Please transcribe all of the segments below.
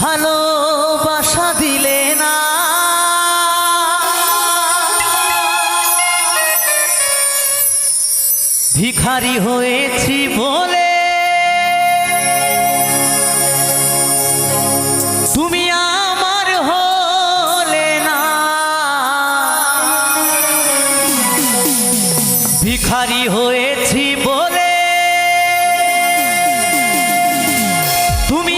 ভালোবাসা দিলে না। ভিখারি হয়েছি বলে তুমি আমার হলে না। ভিখারি হয়েছি বলে তুমি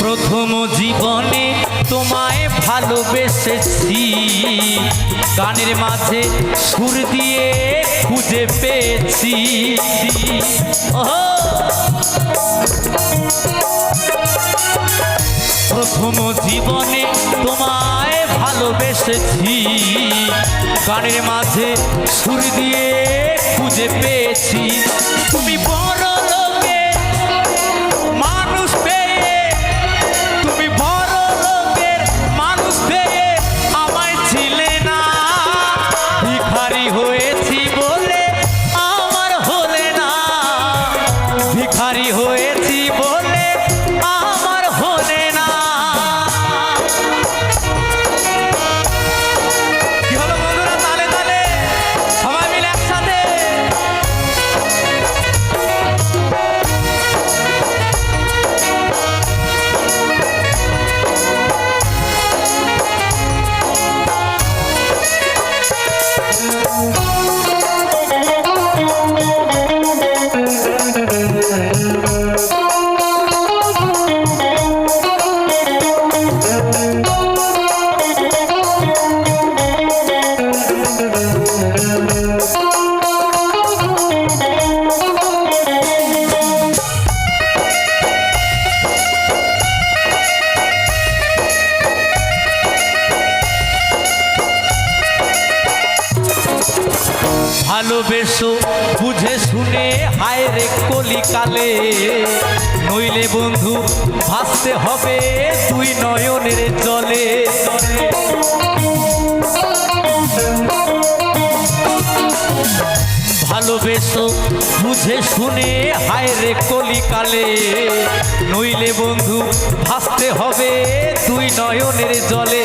প্রথম জীবনে তোমায় ভালোবেসেছি। গানের মাঝে সুর দিয়ে খুঁজে পেয়েছি! প্রথম জীবনে তোমায় ভালোবেসেছি। গানের মাঝে সুর দিয়ে খুঁজে পেয়েছি। তুমি বড় শুনে, হায় রে কলিকালে। নইলে বন্ধু, ভাসতে হবে তুই নয়নের জলে। ভালোবেসো, বুঝে শুনে, হায় রে কলিকালে। নইলে বন্ধু, ভাসতে হবে তুই নয়নের জলে।